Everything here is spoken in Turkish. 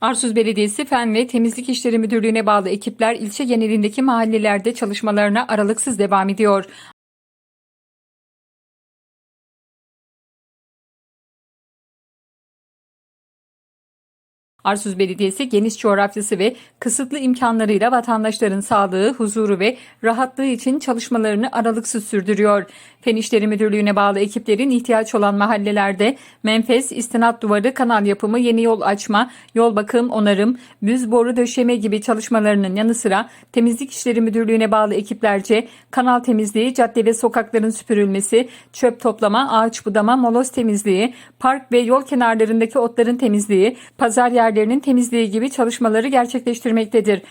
Arsuz Belediyesi Fen ve Temizlik İşleri Müdürlüğü'ne bağlı ekipler ilçe genelindeki mahallelerde çalışmalarına aralıksız devam ediyor. Arsuz Belediyesi geniş coğrafyası ve kısıtlı imkanlarıyla vatandaşların sağlığı, huzuru ve rahatlığı için çalışmalarını aralıksız sürdürüyor. Fen İşleri Müdürlüğü'ne bağlı ekiplerin ihtiyaç olan mahallelerde menfez, istinat duvarı, kanal yapımı, yeni yol açma, yol bakım, onarım, büz boru döşeme gibi çalışmalarının yanı sıra Temizlik İşleri Müdürlüğü'ne bağlı ekiplerce kanal temizliği, cadde ve sokakların süpürülmesi, çöp toplama, ağaç budama, moloz temizliği, park ve yol kenarlarındaki otların temizliği, pazar yerlerinin temizliği gibi çalışmaları gerçekleştirmektedir.